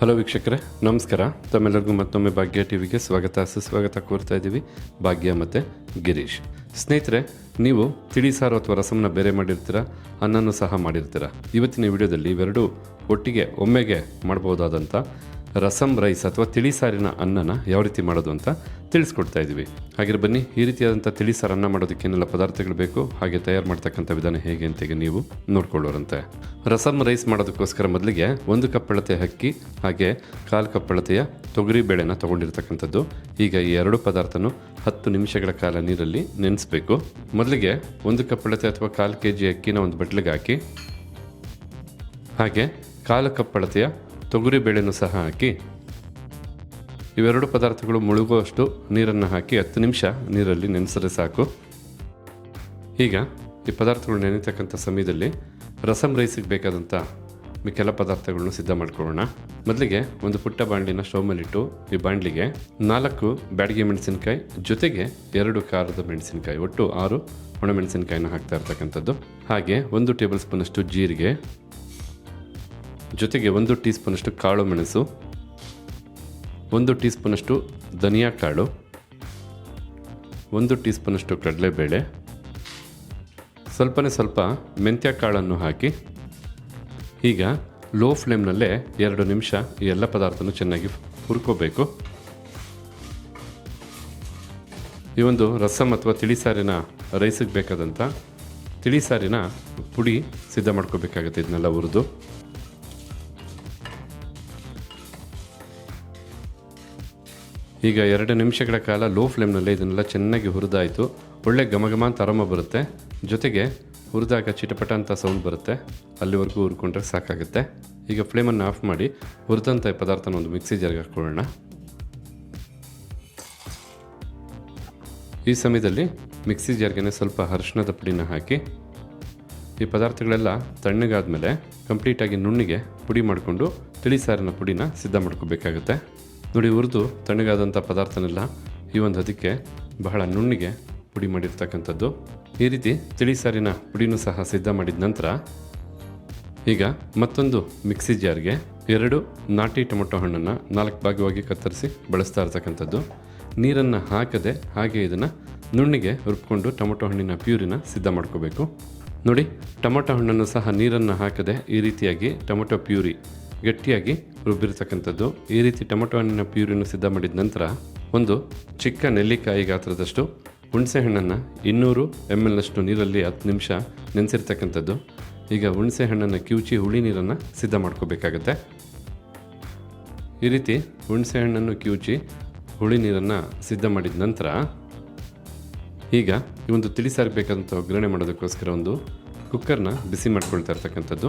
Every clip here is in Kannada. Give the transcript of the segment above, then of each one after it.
ಹಲೋ ವೀಕ್ಷಕರೇ. ನಮಸ್ಕಾರ. ತಮ್ಮೆಲ್ಲರಿಗೂ ಮತ್ತೊಮ್ಮೆ ಭಾಗ್ಯ ಟಿವಿಗೆ ಸ್ವಾಗತ. ಸುಸ್ವಾಗತ ಕೋರ್ತಾ ಇದ್ದೀವಿ ಭಾಗ್ಯ ಮತ್ತು ಗಿರೀಶ್. ಸ್ನೇಹಿತರೆ, ನೀವು ತಿಳಿ ಸಾರು ಅಥವಾ ರಸಮನ ಬೇರೆ ಮಾಡಿರ್ತೀರ? ಅನ್ನನೂ ಸಹ ಮಾಡಿರ್ತೀರ? ಇವತ್ತಿನ ವಿಡಿಯೋದಲ್ಲಿ ಇವೆರಡೂ ಒಟ್ಟಿಗೆ ಒಮ್ಮೆಗೆ ಮಾಡ್ಬೋದಾದಂಥ ರಸಮ್ ರೈಸ್ ಅಥವಾ ತಿಳಿ ಸಾರಿನ ಅನ್ನನ ಯಾವ ರೀತಿ ಮಾಡೋದು ಅಂತ ತಿಳಿಸ್ಕೊಡ್ತಾ ಇದ್ದೀವಿ. ಹಾಗೆ ಬನ್ನಿ, ಈ ರೀತಿಯಾದಂಥ ತಿಳಿ ಸಾರು ಅನ್ನ ಮಾಡೋದಕ್ಕೆ ಏನೆಲ್ಲ ಪದಾರ್ಥಗಳು ಬೇಕು, ಹಾಗೆ ತಯಾರು ಮಾಡ್ತಕ್ಕಂಥ ವಿಧಾನ ಹೇಗೆ ಅಂತ ಈಗ ನೀವು ನೋಡ್ಕೊಳ್ಳೋರಂತೆ. ರಸಮ್ ರೈಸ್ ಮಾಡೋದಕ್ಕೋಸ್ಕರ ಮೊದಲಿಗೆ ಒಂದು ಕಪ್ ಅಳತೆ ಅಕ್ಕಿ, ಹಾಗೆ ಕಾಲು ಕಪ್ ಅಳತೆಯ ತೊಗರಿ ಬೇಳೆನ ತೊಗೊಂಡಿರ್ತಕ್ಕಂಥದ್ದು. ಈಗ ಈ ಎರಡು ಪದಾರ್ಥನೂ ಹತ್ತು ನಿಮಿಷಗಳ ಕಾಲ ನೀರಲ್ಲಿ ನೆನೆಸಬೇಕು. ಮೊದಲಿಗೆ ಒಂದು ಕಪ್ ಅಳತೆ ಅಥವಾ ಕಾಲು ಕೆ ಜಿ ಅಕ್ಕಿನ ಒಂದು ಬಟ್ಲಿಗೆ ಹಾಕಿ, ಹಾಗೆ ಕಾಲು ಕಪ್ ಅಳತೆಯ ತೊಗರಿ ಬೇಳೆನೂ ಸಹ ಹಾಕಿ ಇವೆರಡು ಪದಾರ್ಥಗಳು ಮುಳುಗುವಷ್ಟು ನೀರನ್ನು ಹಾಕಿ ಹತ್ತು ನಿಮಿಷ ನೀರಲ್ಲಿ ನೆನೆಸಿದ್ರೆ ಸಾಕು. ಈಗ ಈ ಪದಾರ್ಥಗಳು ನೆನೆತಕ್ಕಂಥ ಸಮಯದಲ್ಲಿ ರಸಂ ರೈಸಿಗೆ ಬೇಕಾದಂಥ ಮಿಕ್ಕೆಲ್ಲ ಪದಾರ್ಥಗಳನ್ನು ಸಿದ್ಧ ಮಾಡ್ಕೊಳ್ಳೋಣ. ಮೊದಲಿಗೆ ಒಂದು ಪುಟ್ಟ ಬಾಣಲಿನ ಸ್ಟವ್ ಮೇಲಿಟ್ಟು ಈ ಬಾಣಲಿಗೆ ನಾಲ್ಕು ಬ್ಯಾಡಿಗೆ ಮೆಣಸಿನಕಾಯಿ, ಜೊತೆಗೆ ಎರಡು ಖಾರದ ಮೆಣಸಿನಕಾಯಿ, ಒಟ್ಟು ಆರು ಒಣಮೆಣಸಿನಕಾಯಿನ ಹಾಕ್ತಾ ಇರ್ತಕ್ಕಂಥದ್ದು. ಹಾಗೆ ಒಂದು ಟೇಬಲ್ ಸ್ಪೂನಷ್ಟು ಜೀರಿಗೆ ಜೊತೆಗೆ ಒಂದು ಟೀ ಸ್ಪೂನಷ್ಟು ಕಾಳು ಮೆಣಸು, ಒಂದು ಟೀ ಸ್ಪೂನಷ್ಟು ಧನಿಯಾ ಕಾಳು, ಒಂದು ಟೀ ಸ್ಪೂನಷ್ಟು ಕಡಲೆಬೇಳೆ, ಸ್ವಲ್ಪನೇ ಸ್ವಲ್ಪ ಮೆಂತ್ಯ ಕಾಳನ್ನು ಹಾಕಿ, ಈಗ ಲೋ ಫ್ಲೇಮ್ನಲ್ಲೇ ಎರಡು ನಿಮಿಷ ಈ ಎಲ್ಲ ಪದಾರ್ಥನೂ ಚೆನ್ನಾಗಿ ಹುರ್ಕೋಬೇಕು. ಈ ಒಂದು ರಸಮ್ ಅಥವಾ ತಿಳಿಸಾರಿನ ರೈಸಿಗೆ ಬೇಕಾದಂಥ ತಿಳಿಸಾರಿನ ಪುಡಿ ಸಿದ್ಧ ಮಾಡ್ಕೋಬೇಕಾಗುತ್ತೆ ಇದನ್ನೆಲ್ಲ ಹುರಿದು. ಈಗ ಎರಡು ನಿಮಿಷಗಳ ಕಾಲ ಲೋ ಫ್ಲೇಮ್ನಲ್ಲೇ ಇದನ್ನೆಲ್ಲ ಚೆನ್ನಾಗಿ ಹುರಿದಾಯಿತು. ಒಳ್ಳೆ ಘಮಘಮ ಅಂತ ಆರಾಮ ಬರುತ್ತೆ. ಜೊತೆಗೆ ಹುರಿದಾಗ ಚಿಟಪಟ ಅಂತ ಸೌಂಡ್ ಬರುತ್ತೆ. ಅಲ್ಲಿವರೆಗೂ ಹುರ್ಕೊಂಡ್ರೆ ಸಾಕಾಗುತ್ತೆ. ಈಗ ಫ್ಲೇಮನ್ನು ಆಫ್ ಮಾಡಿ ಹುರಿದಂಥ ಪದಾರ್ಥನ ಒಂದು ಮಿಕ್ಸಿ ಜಾರ್ಗೆ ಹಾಕ್ಕೊಳ್ಳೋಣ ಈ ಸಮಯದಲ್ಲಿ ಮಿಕ್ಸಿ ಜಾರ್ಗೆ ಸ್ವಲ್ಪ ಅರಿಶಿಣದ ಪುಡಿನ ಹಾಕಿ ಈ ಪದಾರ್ಥಗಳೆಲ್ಲ ತಣ್ಣಗಾದ್ಮೇಲೆ ಕಂಪ್ಲೀಟಾಗಿ ನುಣ್ಣಿಗೆ ಪುಡಿ ಮಾಡಿಕೊಂಡು ತಿಳಿ ಸಾರಿನ ಪುಡಿನ ಸಿದ್ಧ ಮಾಡ್ಕೋಬೇಕಾಗುತ್ತೆ. ನೋಡಿ ಹುರಿದು ತಣ್ಣಗಾದಂಥ ಪದಾರ್ಥನೆಲ್ಲ ಈ ಒಂದು ಅದಕ್ಕೆ ಬಹಳ ನುಣ್ಣಿಗೆ ಪುಡಿ ಮಾಡಿರ್ತಕ್ಕಂಥದ್ದು. ಈ ರೀತಿ ತಿಳಿ ಸಾರಿನ ಪುಡಿನೂ ಸಹ ಸಿದ್ಧ ಮಾಡಿದ ನಂತರ ಈಗ ಮತ್ತೊಂದು ಮಿಕ್ಸಿ ಜಾರ್ಗೆ ಎರಡು ನಾಟಿ ಟೊಮೊಟೊ ಹಣ್ಣನ್ನು ನಾಲ್ಕು ಭಾಗವಾಗಿ ಕತ್ತರಿಸಿ ಬಳಸ್ತಾ ಇರ್ತಕ್ಕಂಥದ್ದು. ನೀರನ್ನು ಹಾಕದೆ ಹಾಗೆ ಇದನ್ನು ನುಣ್ಣಿಗೆ ರುಬ್ಕೊಂಡು ಟೊಮೊಟೊ ಹಣ್ಣಿನ ಪ್ಯೂರಿನ ಸಿದ್ಧ ಮಾಡ್ಕೋಬೇಕು. ನೋಡಿ, ಟೊಮೊಟೊ ಹಣ್ಣನ್ನು ಸಹ ನೀರನ್ನು ಹಾಕದೆ ಈ ರೀತಿಯಾಗಿ ಟೊಮೊಟೊ ಪ್ಯೂರಿ ಗಟ್ಟಿಯಾಗಿ ರುಬ್ಬಿರ್ತಕ್ಕಂಥದ್ದು ಈ ರೀತಿ ಟೊಮೊಟೊ ಹಣ್ಣಿನ ಪ್ಯೂರಿನ ಸಿದ್ಧ ಮಾಡಿದ ನಂತರ ಒಂದು ಚಿಕ್ಕ ನೆಲ್ಲಿಕಾಯಿ ಗಾತ್ರದಷ್ಟು ಹುಣಸೆ ಹಣ್ಣನ್ನು ಇನ್ನೂರು ಎಂ ಎಲ್ನಷ್ಟು ನೀರಲ್ಲಿ ಹತ್ತು ನಿಮಿಷ ನೆನೆಸಿರ್ತಕ್ಕಂಥದ್ದು. ಈಗ ಹುಣಸೆ ಹಣ್ಣನ್ನು ಕಿವುಚಿ ಹುಳಿ ನೀರನ್ನು ಸಿದ್ಧ ಮಾಡ್ಕೋಬೇಕಾಗತ್ತೆ. ಈ ರೀತಿ ಹುಣಸೆ ಹಣ್ಣನ್ನು ಕಿವುಚಿ ಹುಳಿ ನೀರನ್ನು ಸಿದ್ಧ ಮಾಡಿದ ನಂತರ ಈಗ ಈ ಒಂದು ತಿಳಿಸಾರಿಗೆ ಬೇಕಾದಂಥ ಒಗ್ಗರಣೆ ಮಾಡೋದಕ್ಕೋಸ್ಕರ ಒಂದು ಕುಕ್ಕರ್ನ ಬಿಸಿ ಮಾಡ್ಕೊಳ್ತಾ ಇರ್ತಕ್ಕಂಥದ್ದು.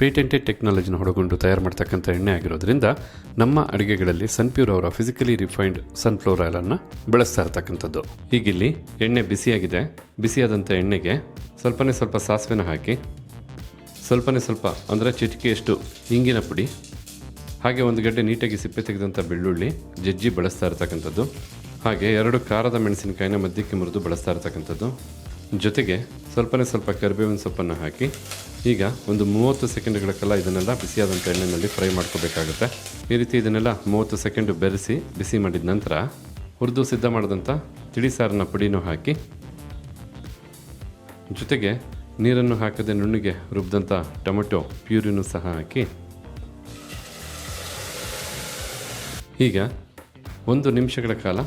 ಪೇಟೆಂಟೆಡ್ ಟೆಕ್ನಾಲಜಿನ ಹೊಡಗೊಂಡು ತಯಾರು ಮಾಡ್ತಕ್ಕಂಥ ಎಣ್ಣೆ ಆಗಿರೋದ್ರಿಂದ ನಮ್ಮ ಅಡುಗೆಗಳಲ್ಲಿ ಸನ್ಪ್ಯೂರ್ ಅವರ ಫಿಸಿಕಲಿ ರಿಫೈನ್ಡ್ ಸನ್ಫ್ಲವರ್ ಆಯಿಲನ್ನು ಬಳಸ್ತಾ ಇರ್ತಕ್ಕಂಥದ್ದು. ಹೀಗಿಲ್ಲಿ ಎಣ್ಣೆ ಬಿಸಿಯಾಗಿದೆ. ಬಿಸಿಯಾದಂಥ ಎಣ್ಣೆಗೆ ಸ್ವಲ್ಪನೇ ಸ್ವಲ್ಪ ಸಾಸಿವೆನ ಹಾಕಿ, ಸ್ವಲ್ಪನೇ ಸ್ವಲ್ಪ ಅಂದರೆ ಚಿಟಿಕೆಯಷ್ಟು ಇಂಗಿನ ಪುಡಿ, ಹಾಗೆ ಒಂದು ಗಡ್ಡೆ ನೀಟಾಗಿ ಸಿಪ್ಪೆ ತೆಗೆದಂಥ ಬೆಳ್ಳುಳ್ಳಿ ಜಜ್ಜಿ ಬಳಸ್ತಾ ಇರ್ತಕ್ಕಂಥದ್ದು. ಹಾಗೆ ಎರಡು ಖಾರದ ಮೆಣಸಿನಕಾಯಿನ ಮಧ್ಯಕ್ಕೆ ಮುರಿದು ಬಳಸ್ತಾ ಇರ್ತಕ್ಕಂಥದ್ದು. ಜೊತೆಗೆ ಸ್ವಲ್ಪನೇ ಸ್ವಲ್ಪ ಕರಿಬೇವಿನ ಸೊಪ್ಪನ್ನು ಹಾಕಿ, ಈಗ ಒಂದು ಮೂವತ್ತು ಸೆಕೆಂಡ್ಗಳ ಕಾಲ ಇದನ್ನೆಲ್ಲ ಬಿಸಿಯಾದಂಥ ಎಣ್ಣೆಯಲ್ಲಿ ಫ್ರೈ ಮಾಡ್ಕೋಬೇಕಾಗುತ್ತೆ. ಈ ರೀತಿ ಇದನ್ನೆಲ್ಲ ಮೂವತ್ತು ಸೆಕೆಂಡು ಬೆರೆಸಿ ಬಿಸಿ ಮಾಡಿದ ನಂತರ ಹುರಿದು ಸಿದ್ಧ ಮಾಡಿದಂಥ ತಿಳಿಸಾರನ್ನ ಪುಡಿನೂ ಹಾಕಿ, ಜೊತೆಗೆ ನೀರನ್ನು ಹಾಕದೆ ನುಣ್ಣಿಗೆ ರುಬ್ಬಿದಂಥ ಟೊಮೆಟೊ ಪ್ಯೂರಿನೂ ಸಹ ಹಾಕಿ, ಈಗ ಒಂದು ನಿಮಿಷಗಳ ಕಾಲ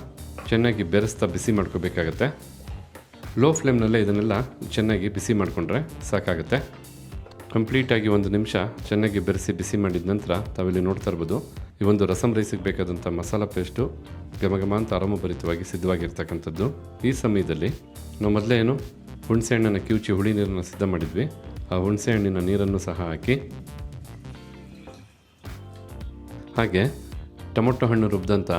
ಚೆನ್ನಾಗಿ ಬೆರೆಸ್ತಾ ಬಿಸಿ ಮಾಡ್ಕೋಬೇಕಾಗತ್ತೆ. ಲೋ ಫ್ಲೇಮ್ನಲ್ಲೇ ಇದನ್ನೆಲ್ಲ ಚೆನ್ನಾಗಿ ಬಿಸಿ ಮಾಡಿಕೊಂಡ್ರೆ ಸಾಕಾಗುತ್ತೆ. ಕಂಪ್ಲೀಟಾಗಿ ಒಂದು ನಿಮಿಷ ಚೆನ್ನಾಗಿ ಬೆರೆಸಿ ಬಿಸಿ ಮಾಡಿದ ನಂತರ ತಾವಿಲ್ಲಿ ನೋಡ್ತಾ ಇರ್ಬೋದು, ಈ ಒಂದು ರಸಮ್ ರೈಸಿಗೆ ಬೇಕಾದಂಥ ಮಸಾಲ ಪೇಸ್ಟು ಘಮಘಮ ಅಂತ ಆರಾಮಭರಿತವಾಗಿ ಸಿದ್ಧವಾಗಿರ್ತಕ್ಕಂಥದ್ದು. ಈ ಸಮಯದಲ್ಲಿ ನಾವು ಮೊದಲೇ ಏನು, ಹುಣಸೆ ಹಣ್ಣನ್ನು ಕಿವುಚಿ ಹುಳಿ ನೀರನ್ನು ಸಿದ್ಧ ಮಾಡಿದ್ವಿ. ಆ ಹುಣಸೆ ಹಣ್ಣಿನ ನೀರನ್ನು ಸಹ ಹಾಕಿ, ಹಾಗೆ ಟೊಮೊಟೊ ಹಣ್ಣು ರುಬ್ಬಿದಂಥ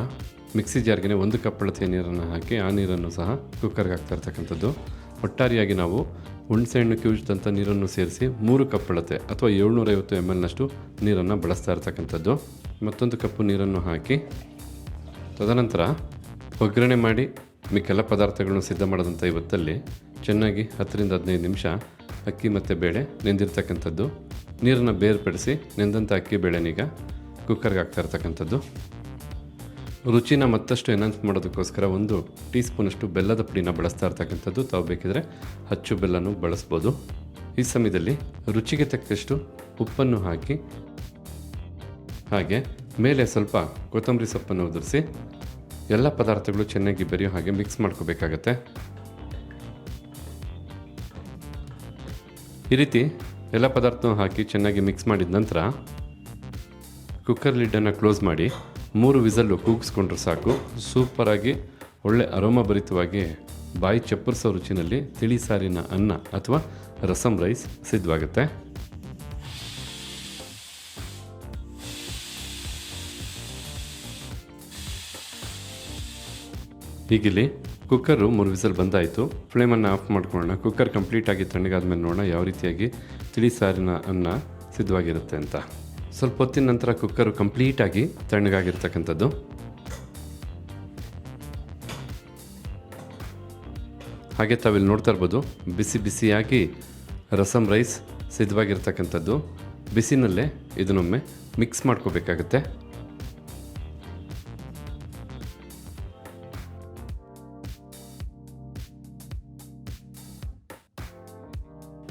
ಮಿಕ್ಸಿ ಜಾರ್ಗೆ ಒಂದು ಕಪ್ ಅಳತೆಯ ನೀರನ್ನು ಹಾಕಿ ಆ ನೀರನ್ನು ಸಹ ಕುಕ್ಕರ್ಗೆ ಹಾಕ್ತಾ ಇರ್ತಕ್ಕಂಥದ್ದು. ಒಟ್ಟಾರೆಯಾಗಿ ನಾವು ಹುಣಸೆಹಣ್ಣು ಕ್ಯೂಜ್ದಂಥ ನೀರನ್ನು ಸೇರಿಸಿ ಮೂರು ಕಪ್ ಅಳತೆ ಅಥವಾ ಏಳ್ನೂರೈವತ್ತು ಎಂ ಎಲ್ನಷ್ಟು ನೀರನ್ನು ಬಳಸ್ತಾ ಇರ್ತಕ್ಕಂಥದ್ದು. ಮತ್ತೊಂದು ಕಪ್ಪು ನೀರನ್ನು ಹಾಕಿ ತದನಂತರ ಒಗ್ಗರಣೆ ಮಾಡಿ ಮಿಕ್ಕೆಲ್ಲ ಪದಾರ್ಥಗಳನ್ನು ಸಿದ್ಧ ಮಾಡಿದಂಥ ಇವತ್ತಲ್ಲಿ ಚೆನ್ನಾಗಿ ಹತ್ತರಿಂದ ಹದಿನೈದು ನಿಮಿಷ ಅಕ್ಕಿ ಮತ್ತು ಬೇಳೆ ನೆಂದಿರ್ತಕ್ಕಂಥದ್ದು. ನೀರನ್ನು ಬೇರ್ಪಡಿಸಿ ನೆಂದಂಥ ಅಕ್ಕಿ, ಬೇಳೆನೀಗ ಕುಕ್ಕರ್ಗೆ ಹಾಕ್ತಾ ಇರ್ತಕ್ಕಂಥದ್ದು. ರುಚಿನ ಮತ್ತಷ್ಟು ಎನ್ಹಾನ್ಸ್ ಮಾಡೋದಕ್ಕೋಸ್ಕರ ಒಂದು ಟೀ ಸ್ಪೂನಷ್ಟು ಬೆಲ್ಲದ ಪುಡಿನ ಬಳಸ್ತಾ ಇರ್ತಕ್ಕಂಥದ್ದು ತಾವು ಬೇಕಿದ್ರೆ ಅಚ್ಚು ಬೆಲ್ಲನೂ ಬಳಸ್ಬೋದು. ಈ ಸಮಯದಲ್ಲಿ ರುಚಿಗೆ ತಕ್ಕಷ್ಟು ಉಪ್ಪನ್ನು ಹಾಕಿ, ಹಾಗೆ ಮೇಲೆ ಸ್ವಲ್ಪ ಕೊತ್ತಂಬರಿ ಸೊಪ್ಪನ್ನು ಉದುರಿಸಿ ಎಲ್ಲ ಪದಾರ್ಥಗಳು ಚೆನ್ನಾಗಿ ಬೆರೆಯೋ ಹಾಗೆ ಮಿಕ್ಸ್ ಮಾಡ್ಕೋಬೇಕಾಗತ್ತೆ. ಈ ರೀತಿ ಎಲ್ಲ ಪದಾರ್ಥನೂ ಹಾಕಿ ಚೆನ್ನಾಗಿ ಮಿಕ್ಸ್ ಮಾಡಿದ ನಂತರ ಕುಕ್ಕರ್ ಲಿಡ್ಡನ್ನು ಕ್ಲೋಸ್ ಮಾಡಿ ಮೂರು ವಿಸಲ್ಲು ಕೂಗಿಸ್ಕೊಂಡ್ರೆ ಸಾಕು. ಸೂಪರಾಗಿ ಒಳ್ಳೆ ಅರೋಮಭರಿತವಾಗಿ ಬಾಯಿ ಚಪ್ಪರಿಸೋ ರುಚಿನಲ್ಲಿ ತಿಳಿ ಸಾರಿನ ಅನ್ನ ಅಥವಾ ರಸಮ್ ರೈಸ್ ಸಿದ್ಧವಾಗುತ್ತೆ. ಈಗಿಲ್ಲಿ ಕುಕ್ಕರು ಮೂರು ವಿಸಲ್ ಬಂದಾಯಿತು. ಫ್ಲೇಮನ್ನು ಆಫ್ ಮಾಡ್ಕೊಳ್ಳೋಣ. ಕುಕ್ಕರ್ ಕಂಪ್ಲೀಟಾಗಿ ತಣ್ಣಗಾದ್ಮೇಲೆ ನೋಡೋಣ ಯಾವ ರೀತಿಯಾಗಿ ತಿಳಿ ಸಾರಿನ ಅನ್ನ ಸಿದ್ಧವಾಗಿರುತ್ತೆ ಅಂತ. ಸ್ವಲ್ಪ ಹೊತ್ತಿನ ನಂತರ ಕುಕ್ಕರು ಕಂಪ್ಲೀಟಾಗಿ ತಣ್ಣಗಾಗಿರ್ತಕ್ಕಂಥದ್ದು. ಹಾಗೆ ತಾವಿಲ್ಲಿ ನೋಡ್ತಾ ಇರ್ಬೋದು, ಬಿಸಿ ಬಿಸಿಯಾಗಿ ರಸಮ್ ರೈಸ್ ಸಿದ್ಧವಾಗಿರ್ತಕ್ಕಂಥದ್ದು. ಬಿಸಿನಲ್ಲೇ ಇದನ್ನೊಮ್ಮೆ ಮಿಕ್ಸ್ ಮಾಡ್ಕೋಬೇಕಾಗತ್ತೆ.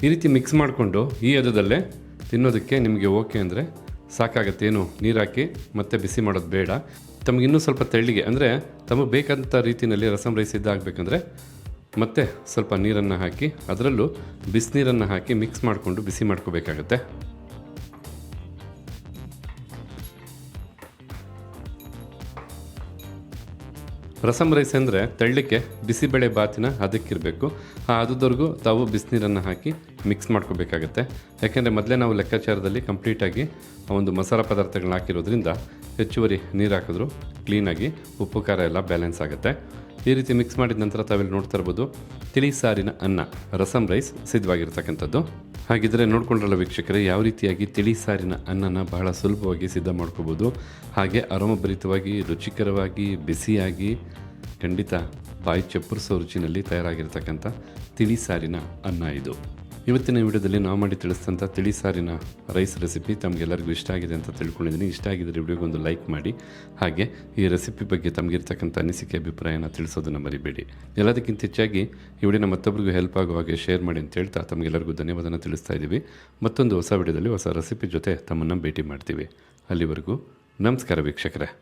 ಈ ರೀತಿ ಮಿಕ್ಸ್ ಮಾಡಿಕೊಂಡು ಈ ಹದದಲ್ಲೇ ತಿನ್ನೋದಕ್ಕೆ ನಿಮಗೆ ಓಕೆ ಅಂದರೆ ಸಾಕಾಗತ್ತೆ ಏನು ನೀರು ಹಾಕಿ ಮತ್ತೆ ಬಿಸಿ ಮಾಡೋದು ಬೇಡ. ತಮಗೆ ಇನ್ನೂ ಸ್ವಲ್ಪ ತೆಳ್ಳಿಗೆ, ಅಂದರೆ ತಮಗೆ ಬೇಕಾದಂಥ ರೀತಿಯಲ್ಲಿ ರಸಂ ರೈಸ್ ಇದ್ದಾಗಬೇಕಂದ್ರೆ ಮತ್ತೆ ಸ್ವಲ್ಪ ನೀರನ್ನು ಹಾಕಿ, ಅದರಲ್ಲೂ ಬಿಸಿನೀರನ್ನು ಹಾಕಿ ಮಿಕ್ಸ್ ಮಾಡಿಕೊಂಡು ಬಿಸಿ ಮಾಡ್ಕೋಬೇಕಾಗತ್ತೆ. ರಸಮ್ ರೈಸ್ ಅಂದರೆ ತೆಳ್ಳಕ್ಕೆ ಬಿಸಿಬೇಳೆ ಬಾತಿನ ಅದಕ್ಕಿರಬೇಕು ಅದದವರೆಗೂ ತಾವು ಬಿಸಿನೀರನ್ನು ಹಾಕಿ ಮಿಕ್ಸ್ ಮಾಡ್ಕೋಬೇಕಾಗತ್ತೆ. ಯಾಕೆಂದರೆ ಮೊದಲೇ ನಾವು ಲೆಕ್ಕಾಚಾರದಲ್ಲಿ ಕಂಪ್ಲೀಟಾಗಿ ಒಂದು ಮಸಾಲ ಪದಾರ್ಥಗಳನ್ನ ಹಾಕಿರೋದ್ರಿಂದ ಹೆಚ್ಚುವರಿ ನೀರು ಹಾಕಿದ್ರು ಕ್ಲೀನಾಗಿ ಉಪ್ಪು, ಖಾರ ಎಲ್ಲ ಬ್ಯಾಲೆನ್ಸ್ ಆಗುತ್ತೆ. ಈ ರೀತಿ ಮಿಕ್ಸ್ ಮಾಡಿದ ನಂತರ ತಾವಿಲ್ಲಿ ನೋಡ್ತಾ ಇರ್ಬೋದು, ತಿಳಿ ಸಾರಿನ ಅನ್ನ ರಸಮ್ ರೈಸ್ ಸಿದ್ಧವಾಗಿರ್ತಕ್ಕಂಥದ್ದು. ಹಾಗಿದ್ರೆ ನೋಡ್ಕೊಂಡ್ರಲ್ಲ ವೀಕ್ಷಕರೇ, ಯಾವ ರೀತಿಯಾಗಿ ತಿಳಿ ಸಾರಿನ ಅನ್ನನ ಬಹಳ ಸುಲಭವಾಗಿ ಸಿದ್ಧ ಮಾಡ್ಕೋಬೋದು. ಹಾಗೆ ಆರಾಮಭರಿತವಾಗಿ, ರುಚಿಕರವಾಗಿ, ಬಿಸಿಯಾಗಿ, ಖಂಡಿತ ಬಾಯಿ ಚಪ್ಪರಿಸೋ ರುಚಿನಲ್ಲಿ ತಯಾರಾಗಿರ್ತಕ್ಕಂಥ ತಿಳಿ ಸಾರಿನ ಅನ್ನ ಇದು. ಇವತ್ತಿನ ವಿಡಿಯೋದಲ್ಲಿ ನಾವು ಮಾಡಿ ತಿಳಿಸಿದಂಥ ತಿಳಿ ಸಾರಿನ ರೈಸ್ ರೆಸಿಪಿ ತಮಗೆಲ್ಲರಿಗೂ ಇಷ್ಟ ಆಗಿದೆ ಅಂತ ತಿಳ್ಕೊಂಡಿದ್ದೀನಿ. ಇಷ್ಟ ಆಗಿದ್ದರೆ ವಿಡಿಯೋಗೊಂದು ಲೈಕ್ ಮಾಡಿ. ಹಾಗೆ ಈ ರೆಸಿಪಿ ಬಗ್ಗೆ ತಮಗಿರ್ತಕ್ಕಂಥ ಅನಿಸಿಕೆ, ಅಭಿಪ್ರಾಯನ ತಿಳಿಸೋದನ್ನು ಮರಿಬೇಡಿ. ಎಲ್ಲದಕ್ಕಿಂತ ಹೆಚ್ಚಾಗಿ ಈ ವಿಡಿಯೋನ ಮತ್ತೊಬ್ಬರಿಗೂ ಹೆಲ್ಪ್ ಆಗುವ ಹಾಗೆ ಶೇರ್ ಮಾಡಿ ಅಂತ ಹೇಳ್ತಾ ತಮಗೆಲ್ಲರಿಗೂ ಧನ್ಯವಾದನ ತಿಳಿಸ್ತಾ ಇದ್ದೀವಿ. ಮತ್ತೊಂದು ಹೊಸ ವಿಡಿಯೋದಲ್ಲಿ ಹೊಸ ರೆಸಿಪಿ ಜೊತೆ ತಮ್ಮನ್ನು ಭೇಟಿ ಮಾಡ್ತೀವಿ. ಅಲ್ಲಿವರೆಗೂ ನಮಸ್ಕಾರ ವೀಕ್ಷಕರೇ.